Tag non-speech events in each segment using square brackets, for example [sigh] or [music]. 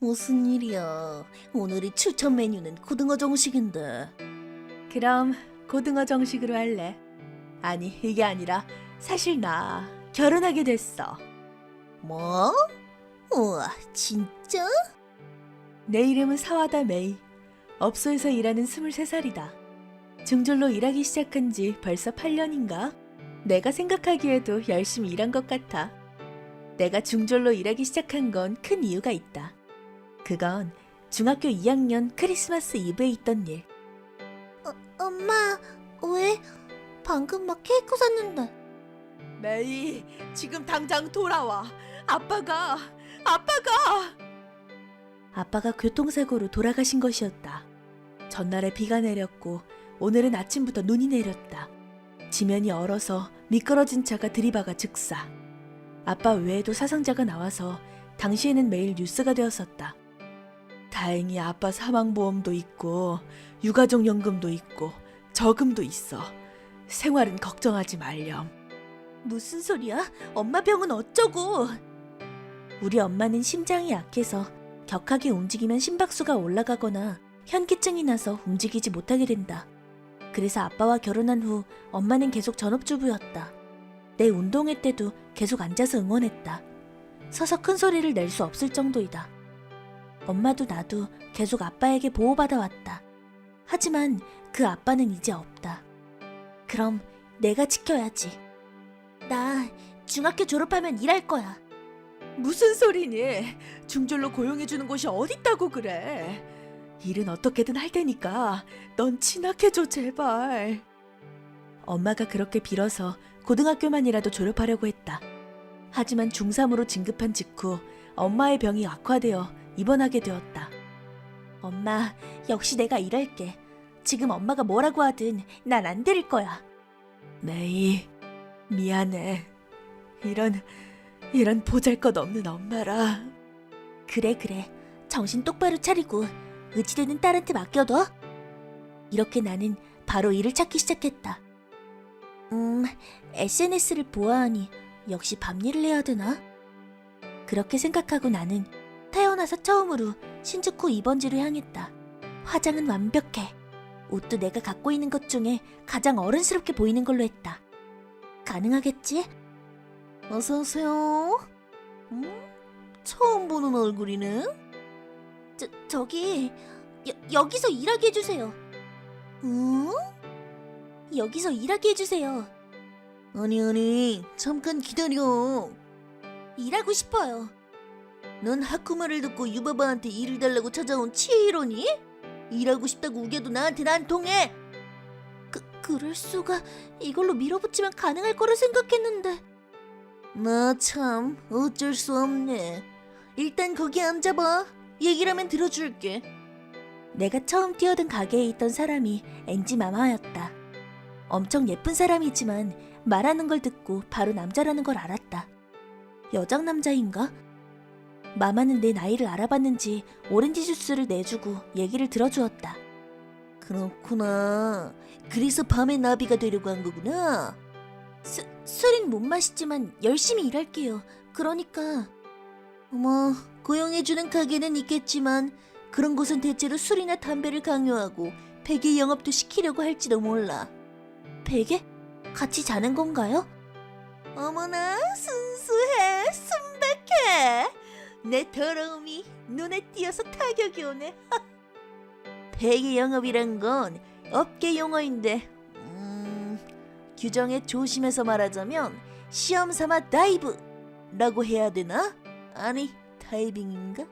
무슨 일이야? 오늘이 추천 메뉴는 고등어 정식인데. 그럼 고등어 정식으로 할래. 아니, 이게 아니라 사실 나 결혼하게 됐어. 뭐? 우와, 진짜? 내 이름은 사와다 메이. 업소에서 일하는 23살이다. 중졸로 일하기 시작한 지 벌써 8년인가? 내가 생각하기에도 열심히 일한 것 같아. 내가 중졸로 일하기 시작한 건 큰 이유가 있다. 그건 중학교 2학년 크리스마스 이브에 있던 일. 엄마, 왜? 방금 막 케이크 샀는데. 메이, 지금 당장 돌아와. 아빠가, 아빠가! 아빠가 교통사고로 돌아가신 것이었다. 전날에 비가 내렸고, 오늘은 아침부터 눈이 내렸다. 지면이 얼어서 미끄러진 차가 들이박아 즉사. 아빠 외에도 사상자가 나와서 당시에는 매일 뉴스가 되었었다. 다행히 아빠 사망보험도 있고, 유가족 연금도 있고, 저금도 있어. 생활은 걱정하지 말렴. 무슨 소리야? 엄마 병은 어쩌고? 우리 엄마는 심장이 약해서 격하게 움직이면 심박수가 올라가거나 현기증이 나서 움직이지 못하게 된다. 그래서 아빠와 결혼한 후 엄마는 계속 전업주부였다. 내 운동회 때도 계속 앉아서 응원했다. 서서 큰 소리를 낼 수 없을 정도이다. 엄마도 나도 계속 아빠에게 보호받아 왔다. 하지만 그 아빠는 이제 없다. 그럼 내가 지켜야지. 나 중학교 졸업하면 일할 거야. 무슨 소리니? 중졸로 고용해주는 곳이 어딨다고 그래? 일은 어떻게든 할 테니까 넌 진학해줘 제발. 엄마가 그렇게 빌어서 고등학교만이라도 졸업하려고 했다. 하지만 중3으로 진급한 직후 엄마의 병이 악화되어 입원하게 되었다. 엄마, 역시 내가 일할게. 지금 엄마가 뭐라고 하든 난 안 들을 거야. 메이, 미안해. 이런, 이런 보잘것없는 엄마라. 그래, 그래. 정신 똑바로 차리고 의지되는 딸한테 맡겨둬. 이렇게 나는 바로 일을 찾기 시작했다. 음, SNS를 보아하니 역시 밤일을 해야 되나? 그렇게 생각하고 나는 태어나서 처음으로 신주쿠 입원지로 향했다. 화장은 완벽해. 옷도 내가 갖고 있는 것 중에 가장 어른스럽게 보이는 걸로 했다. 가능하겠지? 어서 오세요. 음? 처음 보는 얼굴이네. 저, 저기, 여, 여기서 일하게 해주세요. 응? 여기서 일하게 해주세요. 아니 아니, 잠깐 기다려. 일하고 싶어요. 넌 하쿠마를 듣고 유바바한테 일을 달라고 찾아온 치히로니? 일하고 싶다고 우겨도 나한테는 안 통해. 그, 그럴 수가 이걸로 밀어붙이면 가능할 거라 생각했는데. 나 참 어쩔 수 없네. 일단 거기 앉아봐. 얘기라면 들어줄게. 내가 처음 뛰어든 가게에 있던 사람이 엔지 마마였다. 엄청 예쁜 사람이지만 말하는 걸 듣고 바로 남자라는 걸 알았다. 여장 남자인가? 마마는 내 나이를 알아봤는지 오렌지 주스를 내주고 얘기를 들어주었다. 그렇구나. 그래서 밤에 나비가 되려고 한 거구나. 수, 술은 못 마시지만 열심히 일할게요. 그러니까 어머, 고용해주는 가게는 있겠지만 그런 곳은 대체로 술이나 담배를 강요하고 베개 영업도 시키려고 할지도 몰라. 베개? 같이 자는 건가요? 어머나 순수해 순박해 내 더러움이 눈에 띄어서 타격이 오네 [laughs] 베개 영업이란 건 업계 용어인데 음, 규정에 조심해서 말하자면 시험 삼아 다이브라고 해야 되나? 아니 다이빙인가?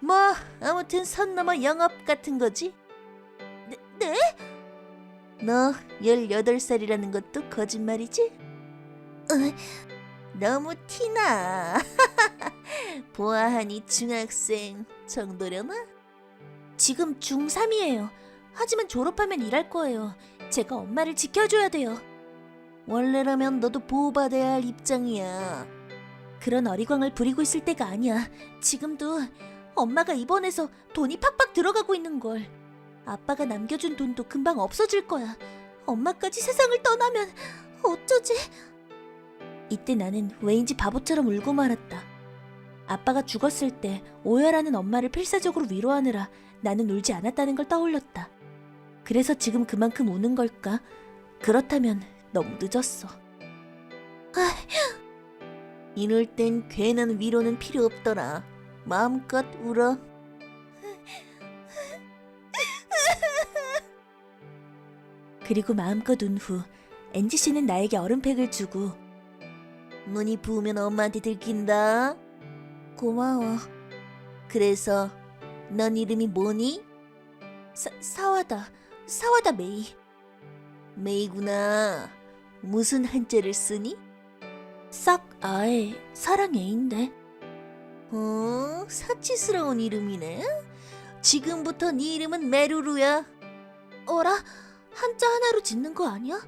뭐 아무튼 선 넘어 영업 같은 거지 네? 네? 너 18살이라는 것도 거짓말이지? 너무 티나. [laughs] 보아하니 중학생 정도려나? 지금 중3이에요. 하지만 졸업하면 일할 거예요. 제가 엄마를 지켜줘야 돼요. 원래라면 너도 보호받아야 할 입장이야. 그런 어리광을 부리고 있을 때가 아니야. 지금도 엄마가 입원해서 돈이 팍팍 들어가고 있는 걸. 아빠가 남겨준 돈도 금방 없어질 거야. 엄마까지 세상을 떠나면 어쩌지? 이때 나는 왜인지 바보처럼 울고 말았다. 아빠가 죽었을 때 오열하는 엄마를 필사적으로 위로하느라 나는 울지 않았다는 걸 떠올렸다. 그래서 지금 그만큼 우는 걸까? 그렇다면 너무 늦었어. 이럴 땐 괜한 위로는 필요 없더라. 마음껏 울어. 그리고 마음껏 운 후 엔지 씨는 나에게 얼음팩을 주고 눈이 부으면 엄마한테 들킨다. 고마워. 그래서 넌 이름이 뭐니? 사, 사와다, 사와다 메이. 메이구나. 무슨 한자를 쓰니? 싹 아예 사랑 애인데. 어, 사치스러운 이름이네. 지금부터 네 이름은 메루루야. 어라? 한자 하나로 짓는 거 아니야?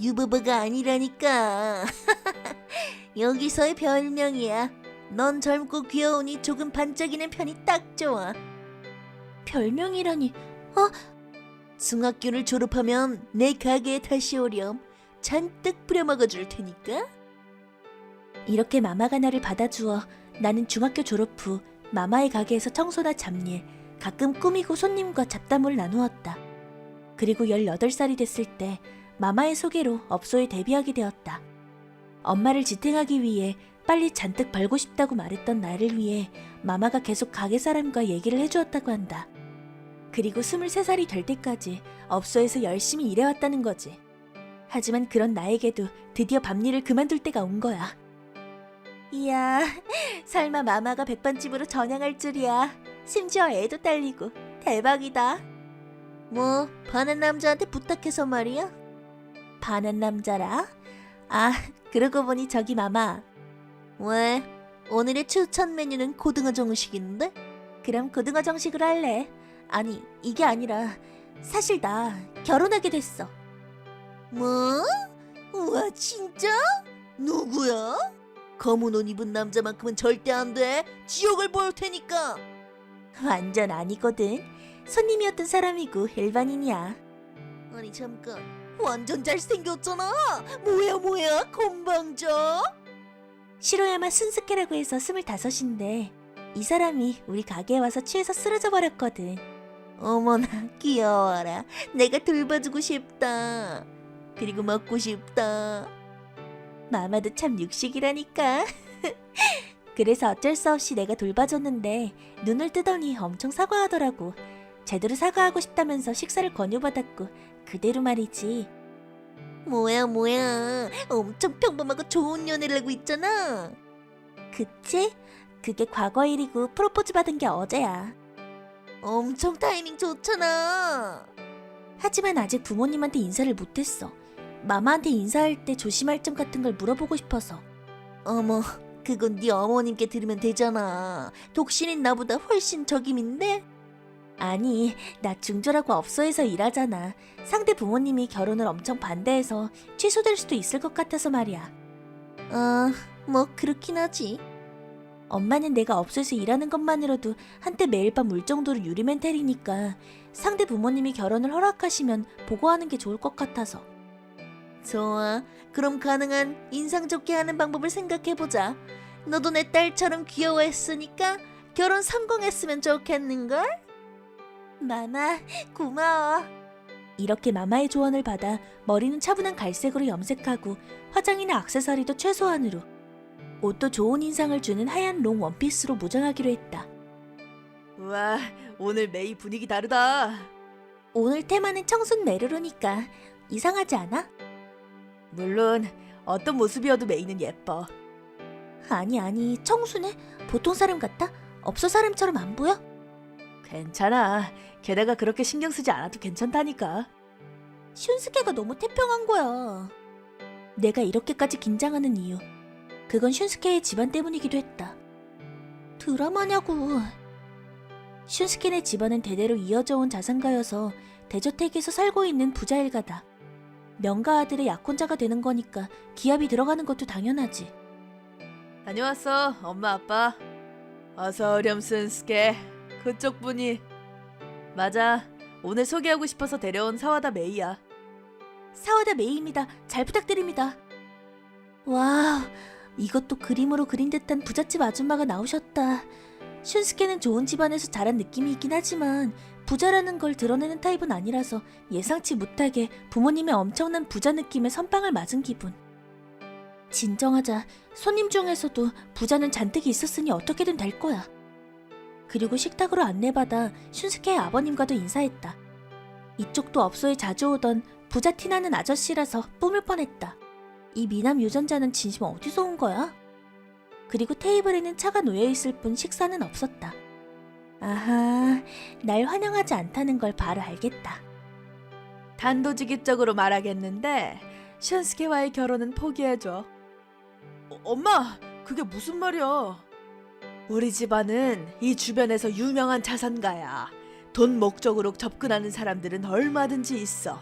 유부부가 아니라니까. [laughs] 여기서의 별명이야. 넌 젊고 귀여우니 조금 반짝이는 편이 딱 좋아. 별명이라니. 중학교를 졸업하면 내 가게에 다시 오렴. 잔뜩 부려먹어 줄 테니까. 이렇게 마마가 나를 받아주어 나는 중학교 졸업 후 마마의 가게에서 청소나 잡일, 가끔 꾸미고 손님과 잡담을 나누었다. 그리고 18살이 됐을 때 마마의 소개로 업소에 데뷔하게 되었다. 엄마를 지탱하기 위해 빨리 잔뜩 벌고 싶다고 말했던 나를 위해 마마가 계속 가게 사람과 얘기를 해주었다고 한다. 그리고 23살이 될 때까지 업소에서 열심히 일해왔다는 거지. 하지만 그런 나에게도 드디어 밤일을 그만둘 때가 온 거야. 이야, 설마 마마가 백반집으로 전향할 줄이야. 심지어 애도 딸리고 대박이다. 뭐 반한 남자한테 부탁해서 말이야. 반한 남자라? 아, 그러고 보니 저기 마마. 왜? 오늘의 추천 메뉴는 고등어 정식인데? 그럼 고등어 정식으로 할래. 아니, 이게 아니라 사실 나 결혼하게 됐어. 뭐? 우와 진짜? 누구야? 검은 옷 입은 남자만큼은 절대 안 돼. 지옥을 보일 테니까. 완전 아니거든. 손님이었던 사람이고 일반인이야. 아니 잠깐. 완전 잘생겼잖아. 뭐야 뭐야 건방져. 시로야마 순스케라고 해서 스물다섯인데 이 사람이 우리 가게에 와서 취해서 쓰러져 버렸거든. 어머나 귀여워라. 내가 돌봐주고 싶다. 그리고 먹고 싶다. 마마도 참 육식이라니까. [laughs] 그래서 어쩔 수 없이 내가 돌봐줬는데 눈을 뜨더니 엄청 사과하더라고. 제대로 사과하고 싶다면서 식사를 권유받았고 그대로 말이지. 뭐야 뭐야. 엄청 평범하고 좋은 연애를 하고 있잖아. 그치? 그게 과거 일이고 프로포즈 받은 게 어제야. 엄청 타이밍 좋잖아. 하지만 아직 부모님한테 인사를 못했어. 마마한테 인사할 때 조심할 점 같은 걸 물어보고 싶어서. 어머, 그건 네 어머님께 들으면 되잖아. 독신인 나보다 훨씬 적임인데? 아니, 나 중졸하고 업소에서 일하잖아. 상대 부모님이 결혼을 엄청 반대해서 취소될 수도 있을 것 같아서 말이야. 아, 뭐 그렇긴 하지. 엄마는 내가 업소에서 일하는 것만으로도 한때 매일 밤 울 정도로 유리 멘탈이니까 상대 부모님이 결혼을 허락하시면 보고하는 게 좋을 것 같아서. 좋아. 그럼 가능한 인상 좋게 하는 방법을 생각해보자. 너도 내 딸처럼 귀여워했으니까 결혼 성공했으면 좋겠는걸? 마마, 고마워. 이렇게 마마의 조언을 받아 머리는 차분한 갈색으로 염색하고 화장이나 액세서리도 최소한으로 옷도 좋은 인상을 주는 하얀 롱 원피스로 무장하기로 했다. 우와, 오늘 메이 분위기 다르다. 오늘 테마는 청순 메르로니까 이상하지 않아? 물론 어떤 모습이어도 메이는 예뻐. 아니 아니 청순해? 보통 사람 같다? 없어 사람처럼 안 보여? 괜찮아. 게다가 그렇게 신경 쓰지 않아도 괜찮다니까. 슌스케가 너무 태평한 거야. 내가 이렇게까지 긴장하는 이유. 그건 슌스케의 집안 때문이기도 했다. 드라마냐고. 슌스케네 집안은 대대로 이어져 온 자산가여서 대저택에서 살고 있는 부자 일가다. 명가 아들의 약혼자가 되는 거니까 기합이 들어가는 것도 당연하지. 다녀왔어, 엄마 아빠. 어서 오렴 쓴스케. 그쪽 분이 맞아. 오늘 소개하고 싶어서 데려온 사와다 메이야. 사와다 메이입니다. 잘 부탁드립니다. 와, 이것도 그림으로 그린 듯한 부잣집 아줌마가 나오셨다. 슌스케는 좋은 집안에서 자란 느낌이 있긴 하지만 부자라는 걸 드러내는 타입은 아니라서 예상치 못하게 부모님의 엄청난 부자 느낌의 선빵을 맞은 기분. 진정하자 손님 중에서도 부자는 잔뜩 있었으니 어떻게든 될 거야. 그리고 식탁으로 안내받아 슌스케의 아버님과도 인사했다. 이쪽도 업소에 자주 오던 부자 티나는 아저씨라서 뿜을 뻔했다. 이 미남 유전자는 진심 어디서 온 거야? 그리고 테이블에는 차가 놓여 있을 뿐 식사는 없었다. 아하, 날 환영하지 않다는 걸 바로 알겠다. 단도직입적으로 말하겠는데 슌스케와의 결혼은 포기해줘. 어, 엄마, 그게 무슨 말이야? 우리 집안은 이 주변에서 유명한 자산가야. 돈 목적으로 접근하는 사람들은 얼마든지 있어.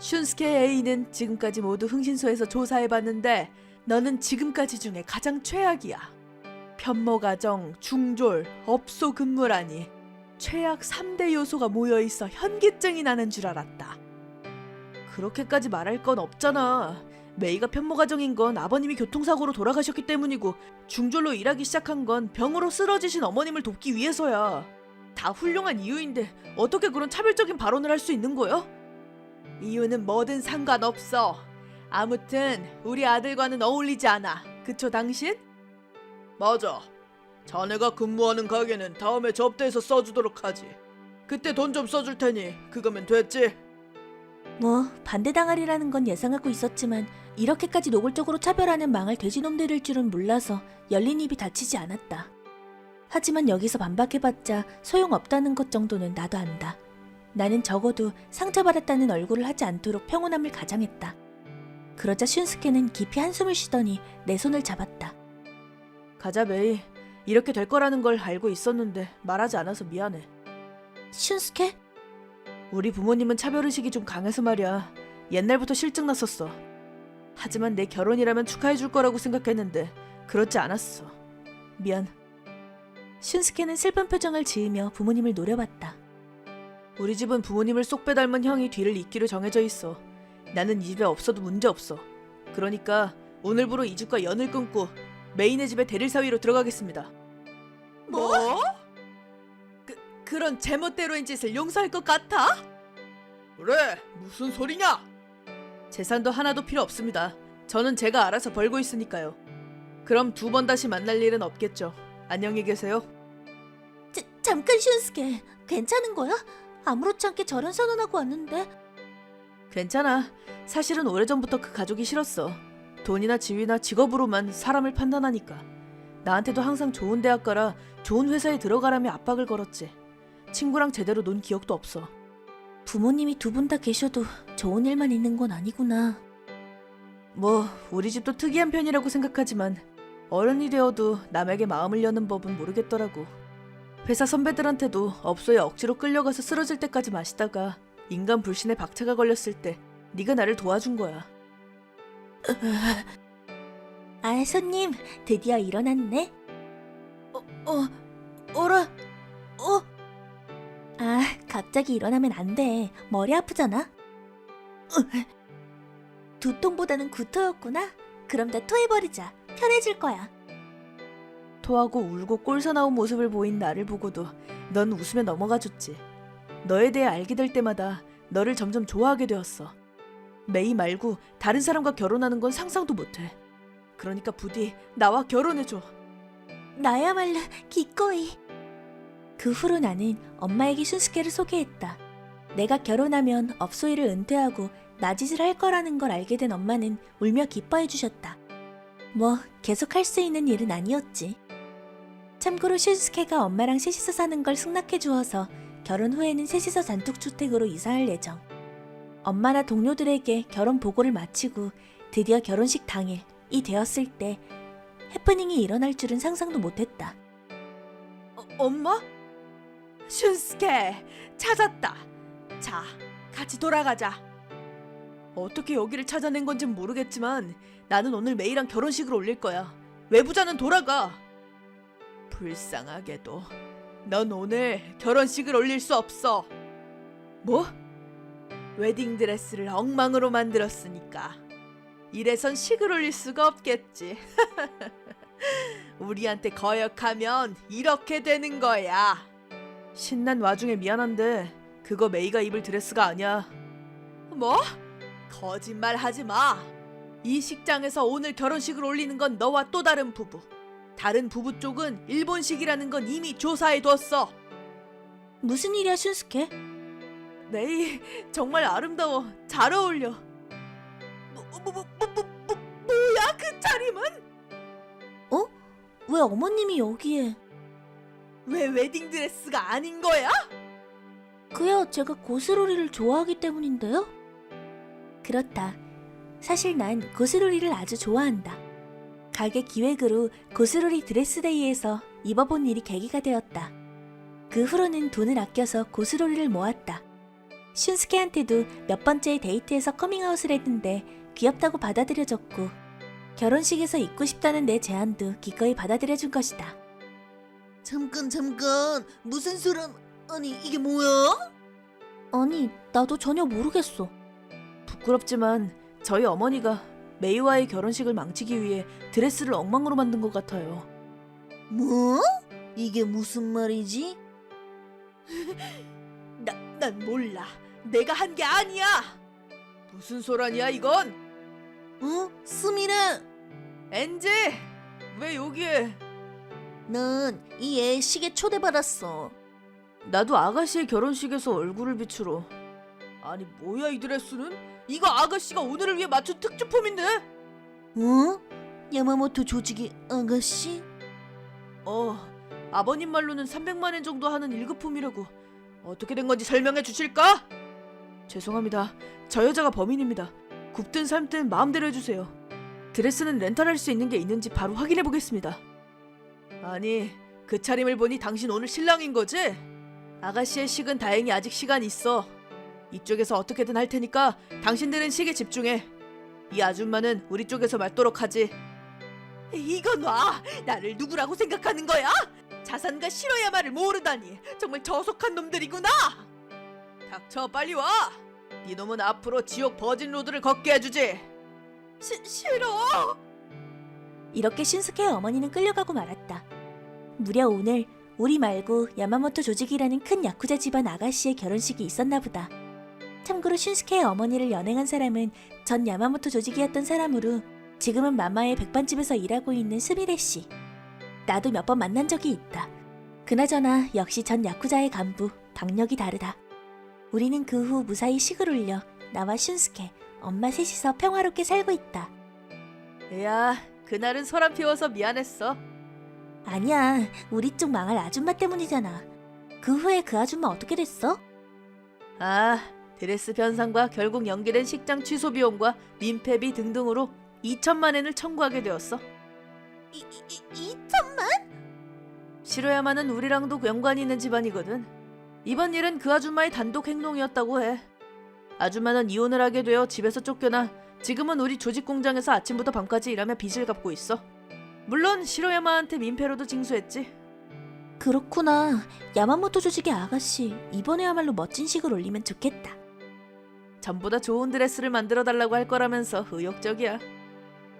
슌스케 애인은 지금까지 모두 흥신소에서 조사해봤는데 너는 지금까지 중에 가장 최악이야. 편모 가정, 중졸, 업소 근무라니 최악 3대 요소가 모여 있어 현기증이 나는 줄 알았다. 그렇게까지 말할 건 없잖아. 메이가 편모 가정인 건 아버님이 교통사고로 돌아가셨기 때문이고 중졸로 일하기 시작한 건 병으로 쓰러지신 어머님을 돕기 위해서야. 다 훌륭한 이유인데 어떻게 그런 차별적인 발언을 할 수 있는 거야? 이유는 뭐든 상관없어. 아무튼 우리 아들과는 어울리지 않아. 그쵸 당신? 맞아. 자네가 근무하는 가게는 다음에 접대해서 써주도록 하지. 그때 돈 좀 써줄 테니 그거면 됐지. 뭐 반대당하리라는 건 예상하고 있었지만 이렇게까지 노골적으로 차별하는 망할 돼지놈들일 줄은 몰라서 열린 입이 닫히지 않았다. 하지만 여기서 반박해봤자 소용없다는 것 정도는 나도 안다. 나는 적어도 상처받았다는 얼굴을 하지 않도록 평온함을 가장했다. 그러자 슌스케는 깊이 한숨을 쉬더니 내 손을 잡았다. 가자 메이. 이렇게 될 거라는 걸 알고 있었는데 말하지 않아서 미안해. 슌스케? 우리 부모님은 차별의식이 좀 강해서 말이야. 옛날부터 실증 났었어. 하지만 내 결혼이라면 축하해 줄 거라고 생각했는데 그렇지 않았어. 미안. 슌스케는 슬픈 표정을 지으며 부모님을 노려봤다. 우리 집은 부모님을 쏙 빼닮은 형이 뒤를 잇기로 정해져 있어. 나는 이 집에 없어도 문제 없어. 그러니까 오늘부로 이 집과 연을 끊고 메인의 집에 대릴 사위로 들어가겠습니다. 뭐? 그 그런 제멋대로인 짓을 용서할 것 같아? 그래 무슨 소리냐? 재산도 하나도 필요 없습니다. 저는 제가 알아서 벌고 있으니까요. 그럼 두 번 다시 만날 일은 없겠죠. 안녕히 계세요. 자, 잠깐 슌스케 괜찮은 거야? 아무렇지 않게 결혼 선언하고 왔는데 괜찮아. 사실은 오래전부터 그 가족이 싫었어. 돈이나 지위나 직업으로만 사람을 판단하니까. 나한테도 항상 좋은 대학 가라, 좋은 회사에 들어가라며 압박을 걸었지. 친구랑 제대로 논 기억도 없어. 부모님이 두 분 다 계셔도 좋은 일만 있는 건 아니구나. 뭐, 우리 집도 특이한 편이라고 생각하지만 어른이 되어도 남에게 마음을 여는 법은 모르겠더라고. 회사 선배들한테도 업소에 억지로 끌려가서 쓰러질 때까지 마시다가 인간 불신에 박차가 걸렸을 때 네가 나를 도와준 거야. 아, 손님, 드디어 일어났네. 어, 어라, 어? 아, 갑자기 일어나면 안 돼. 머리 아프잖아. 두통보다는 구토였구나. 그럼 다 토해버리자. 편해질 거야. 토하고 울고 꼴사나운 모습을 보인 나를 보고도 넌 웃으며 넘어가 줬지. 너에 대해 알게 될 때마다 너를 점점 좋아하게 되었어. 메이 말고 다른 사람과 결혼하는 건 상상도 못해. 그러니까 부디 나와 결혼해줘. 나야말로 기꺼이. 그 후로 나는 엄마에게 슌스케를 소개했다. 내가 결혼하면 업소일을 은퇴하고 나짓을 할 거라는 걸 알게 된 엄마는 울며 기뻐해 주셨다. 뭐 계속 할 수 있는 일은 아니었지. 참고로 슌스케가 엄마랑 셋이서 사는 걸 승낙해 주어서 결혼 후에는 셋이서 단독주택으로 이사할 예정. 엄마나 동료들에게 결혼 보고를 마치고 드디어 결혼식 당일이 되었을 때 해프닝이 일어날 줄은 상상도 못했다. 어, 엄마? 슌스케 찾았다. 자, 같이 돌아가자. 어떻게 여기를 찾아낸 건진 모르겠지만 나는 오늘 메이랑 결혼식을 올릴 거야. 외부자는 돌아가. 불쌍하게도 넌 오늘 결혼식을 올릴 수 없어. 뭐? 웨딩 드레스를 엉망으로 만들었으니까 이래선 식을 올릴 수가 없겠지. [laughs] 우리한테 거역하면 이렇게 되는 거야. 신난 와중에 미안한데 그거 메이가 입을 드레스가 아니야. 뭐? 거짓말 하지 마. 이 식장에서 오늘 결혼식을 올리는 건 너와 또 다른 부부. 다른 부부 쪽은 일본식이라는 건 이미 조사해 뒀어. 무슨 일이야, 슌스케? 메이 정말 아름다워. 잘 어울려. 뭐, 뭐, 뭐, 뭐, 뭐, 뭐, 뭐야 그 차림은? 왜 어머님이 여기에? 왜 웨딩 드레스가 아닌 거야? 그야 제가 고스로리를 좋아하기 때문인데요? 그렇다. 사실 난 고스로리를 아주 좋아한다. 가게 기획으로 고스로리 드레스데이에서 입어본 일이 계기가 되었다. 그 후로는 돈을 아껴서 고스로리를 모았다. 슌스케한테도 몇 번째 데이트에서 커밍아웃을 했는데 귀엽다고 받아들여졌고 결혼식에서 입고 싶다는 내 제안도 기꺼이 받아들여준 것이다. 잠깐 잠깐 무슨 소름 아니 이게 뭐야? 아니, 나도 전혀 모르겠어. 부끄럽지만 저희 어머니가 메이와의 결혼식을 망치기 위해 드레스를 엉망으로 만든 것 같아요. 뭐? 이게 무슨 말이지? [laughs] 나, 난 몰라. 내가 한 게 아니야. 무슨 소란이야 이건? 어? 수미라 엔지 왜 여기에? 난이애 시계 초대받았어 나도 아가씨의 결혼식에서 얼굴을 비추러. 아니 뭐야 이 드레스는? 이거 아가씨가 오늘을 위해 맞춘 특주품인데? 어? 야마모토 조직의 아가씨? 어, 아버님 말로는 300만 엔 정도 하는 1급품이라고. 어떻게 된 건지 설명해 주실까? 죄송합니다. 저 여자가 범인입니다. 굽든 삶든 마음대로 해주세요. 드레스는 렌탈할 수 있는 게 있는지 바로 확인해 보겠습니다. 아니, 그 차림을 보니 당신 오늘 신랑인 거지? 아가씨의 식은 다행히 아직 시간 있어. 이쪽에서 어떻게든 할 테니까 당신들은 식에 집중해. 이 아줌마는 우리 쪽에서 맞도록 하지. 이거 놔! 나를 누구라고 생각하는 거야? 자산가 싫어야 말을 모르다니 정말 저속한 놈들이구나. 닥쳐 빨리 와. 네 놈은 앞으로 지옥 버진 로드를 걷게 해주지. 시, 싫어. 이렇게 신스케의 어머니는 끌려가고 말았다. 무려 오늘 우리 말고 야마모토 조직이라는 큰 야쿠자 집안 아가씨의 결혼식이 있었나 보다. 참고로 슌스케의 어머니를 연행한 사람은 전 야마모토 조직이었던 사람으로 지금은 마마의 백반집에서 일하고 있는 스미레 씨. 나도 몇 번 만난 적이 있다. 그나저나 역시 전 야쿠자의 간부 박력이 다르다. 우리는 그 후 무사히 식을 올려 나와 슌스케, 엄마 셋이서 평화롭게 살고 있다. 야, 그날은 소란 피워서 미안했어. 아니야, 우리 쪽 망할 아줌마 때문이잖아. 그 후에 그 아줌마 어떻게 됐어? 아, 드레스 변상과 결국 연기된 식장 취소 비용과 민폐비 등등으로 2천만 엔을 청구하게 되었어. 이, 이, 이 천만? 시로야마는 우리랑도 연관이 있는 집안이거든. 이번 일은 그 아줌마의 단독 행동이었다고 해. 아줌마는 이혼을 하게 되어 집에서 쫓겨나 지금은 우리 조직 공장에서 아침부터 밤까지 일하며 빚을 갚고 있어. 물론 시로야마한테 민폐로도 징수했지. 그렇구나. 야마모토 조직의 아가씨, 이번에야말로 멋진 식을 올리면 좋겠다. 전보다 좋은 드레스를 만들어 달라고 할 거라면서 의욕적이야.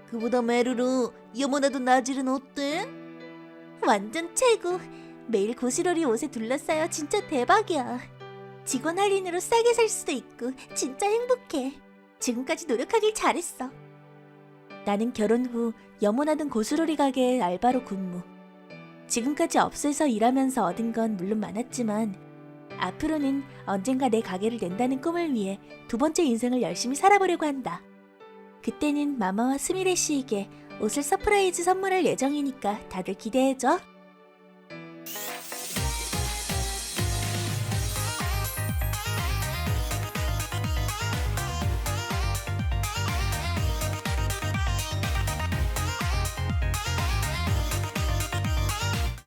그보다 메루루 여모나도 나질은 어때? 완전 최고. 매일 고시로리 옷에 둘러싸여 진짜 대박이야. 직원 할인으로 싸게 살 수도 있고 진짜 행복해. 지금까지 노력하길 잘했어. 나는 결혼 후 염원하던 고스로리 가게의 알바로 근무. 지금까지 업소에서 일하면서 얻은 건 물론 많았지만 앞으로는 언젠가 내 가게를 낸다는 꿈을 위해 두 번째 인생을 열심히 살아보려고 한다. 그때는 마마와 스미레 씨에게 옷을 서프라이즈 선물할 예정이니까 다들 기대해줘.